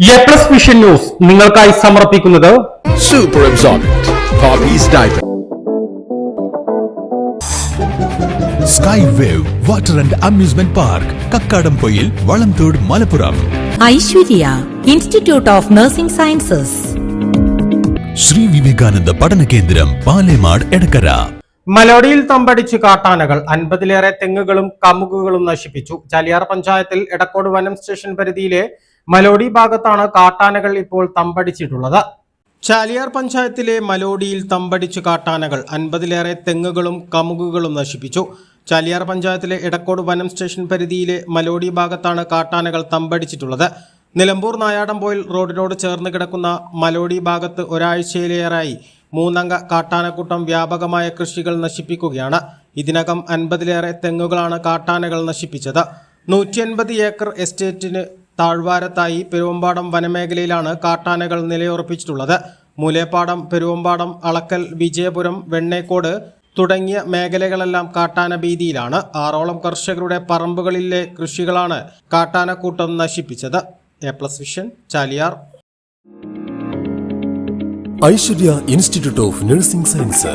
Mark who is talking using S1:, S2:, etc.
S1: A plus vision news നിങ്ങൾക്കായി സമർപ്പിക്കുന്നത്
S2: super absorbent.
S3: Sky wave water and amusement park Kakkadampoyil Valamthode Malappuram
S4: Aishwarya institute of nursing sciences
S3: Shri Vivekananda പഠന കേന്ദ്രം പാലേമാട് എടക്കര
S1: മലോടിയിൽ തമ്പടിച്ച് കാട്ടാനകൾ അൻപതിലേറെ തെങ്ങുകളും കമുകുകളും നശിപ്പിച്ചു. ചാലിയാർ പഞ്ചായത്തിൽ എടക്കോട് വനം സ്റ്റേഷൻ പരിധിയിലെ മലോടി ഭാഗത്താണ് കാട്ടാനകൾ ഇപ്പോൾ തമ്പടിച്ചിട്ടുള്ളത്. ചാലിയാർ പഞ്ചായത്തിലെ മലോടിയിൽ തമ്പടിച്ച കാട്ടാനകൾ അൻപതിലേറെ തെങ്ങുകളും കമുകുകളും നശിപ്പിച്ചു. ചാലിയാർ പഞ്ചായത്തിലെ എടക്കോട് വനം സ്റ്റേഷൻ പരിധിയിലെ മലോടി ഭാഗത്താണ് കാട്ടാനകൾ തമ്പടിച്ചിട്ടുള്ളത്. നിലമ്പൂർ നായാടംപോയിൽ റോഡിനോട് ചേർന്ന് കിടക്കുന്ന മലോടി ഭാഗത്ത് ഒരാഴ്ചയിലേറെയായി മൂന്നംഗ കാട്ടാനക്കൂട്ടം വ്യാപകമായ കൃഷികൾ നശിപ്പിക്കുകയാണ്. ഇതിനകം അൻപതിലേറെ തെങ്ങുകളാണ് കാട്ടാനകൾ നശിപ്പിച്ചത്. നൂറ്റി അൻപത് ഏക്കർ എസ്റ്റേറ്റിന് താഴ്വാരത്തായി പെരുവമ്പാടം വനമേഖലയിലാണ് കാട്ടാനകൾ നിലയുറപ്പിച്ചിട്ടുള്ളത്. മൂലേപ്പാടം പെരുവമ്പാടം അളക്കൽ വിജയപുരം വെണ്ണേക്കോട് തുടങ്ങിയ മേഖലകളെല്ലാം കാട്ടാന ഭീതിയിലാണ്. ആറോളം കർഷകരുടെ പറമ്പുകളിലെ കൃഷികളാണ് കാട്ടാനക്കൂട്ടം നശിപ്പിച്ചത്. A plus vision Chaliyar.
S5: Aishwarya institute of nursing science.